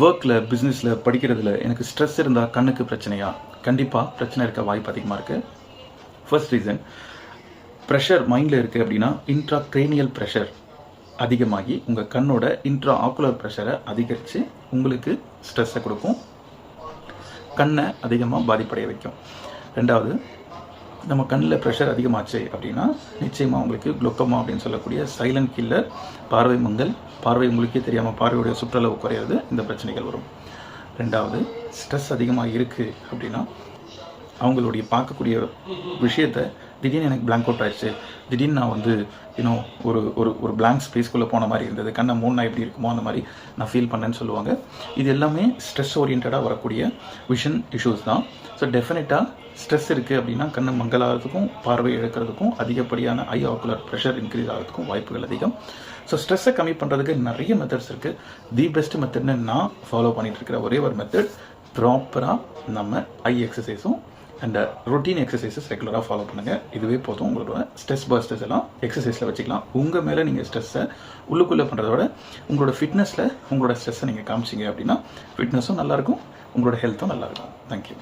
ஒர்க்கில் பிஸ்னஸில் படிக்கிறதுல எனக்கு ஸ்ட்ரெஸ் இருந்தால் கண்ணுக்கு பிரச்சனையா? கண்டிப்பாக பிரச்சனை இருக்க வாய்ப்பு அதிகமாக இருக்குது ஃபர்ஸ்ட் ரீசன் ப்ரெஷர் மைண்டில் இருக்குது அப்படின்னா இன்ட்ரா கிரேனியல் ப்ரெஷர் அதிகமாகி உங்கள் கண்ணோட இன்ட்ரா ஆக்குலர் ப்ரெஷரை அதிகரித்து உங்களுக்கு ஸ்ட்ரெஸ்ஸை கொடுக்கும். கண்ணை அதிகமாக பாதிப்படைய வைக்கும். ரெண்டாவது நம்ம கண்ணில் ப்ரெஷர் அதிகமாச்சு அப்படின்னா நிச்சயமாக உங்களுக்கு குளோக்கோமா அப்படின்னு சொல்லக்கூடிய சைலண்ட் கில்லர் பார்வை மங்கல் பார்வை முழுக்கே தெரியாமல் பார்வையுடைய சுற்றளவு குறையிறது. இந்த பிரச்சனைகள் வரும். ரெண்டாவது ஸ்ட்ரெஸ் அதிகமாக இருக்குது அப்படின்னா அவங்களுடைய பார்க்கக்கூடிய விஷயத்த திடீர்னு எனக்கு பிளாங்க் அவுட் ஆயிடுச்சு. திடீர்னு நான் வந்து யூனோ ஒரு ஒரு ஒரு பிளாங்க் ஸ்பேஸ்க்குள்ளே போன மாதிரி இருந்தது. கண்ணை மூணா எப்படி இருக்குமோ அந்த மாதிரி நான் ஃபீல் பண்ணேன்னு சொல்லுவாங்க. இது எல்லாமே ஸ்ட்ரெஸ் ஓரியன்டாக வரக்கூடிய விஷன் இஷ்யூஸ் தான். ஸோ டெஃபினட்டாக ஸ்ட்ரெஸ் இருக்குது அப்படின்னா கண்ணு மங்கலாகிறதுக்கும் பார்வை இழக்கிறதுக்கும் அதிகப்படியான ஐ ஆக்குலர் ப்ரெஷர் இன்க்ரீஸ் ஆகிறதுக்கும் வாய்ப்புகள் அதிகம். ஸோ ஸ்ட்ரெஸ்ஸை கம்மி பண்ணுறதுக்கு நிறைய மெத்தட்ஸ் இருக்குது தி பெஸ்ட் மெத்தட்னு நான் ஃபாலோ பண்ணிகிட்டு இருக்கிற ஒரே ஒரு மெத்தட் ப்ராப்பராக நம்ம ஐ எக்ஸசைஸும் அண்ட் ரொட்டீன் எக்ஸசைசஸ் ரெகுலராக ஃபாலோ பண்ணுங்கள் இதுவே போதும் உங்களோட ஸ்ட்ரெஸ் பர்ஸ்டர்ஸ் எல்லாம் எக்ஸசைஸில் வச்சுக்கலாம். உங்கள் மேலே நீங்கள் ஸ்ட்ரெஸ்ஸை உள்ளுக்குள்ளே பண்ணுறதோட உங்களோட ஃபிட்னஸில் உங்களோட ஸ்ட்ரெஸ்ஸை நீங்கள் காமிச்சிங்க அப்படின்னா ஃபிட்னஸும் நல்லாயிருக்கும் உங்களோட ஹெல்த்தும் நல்லாயிருக்கும் தேங்க்யூ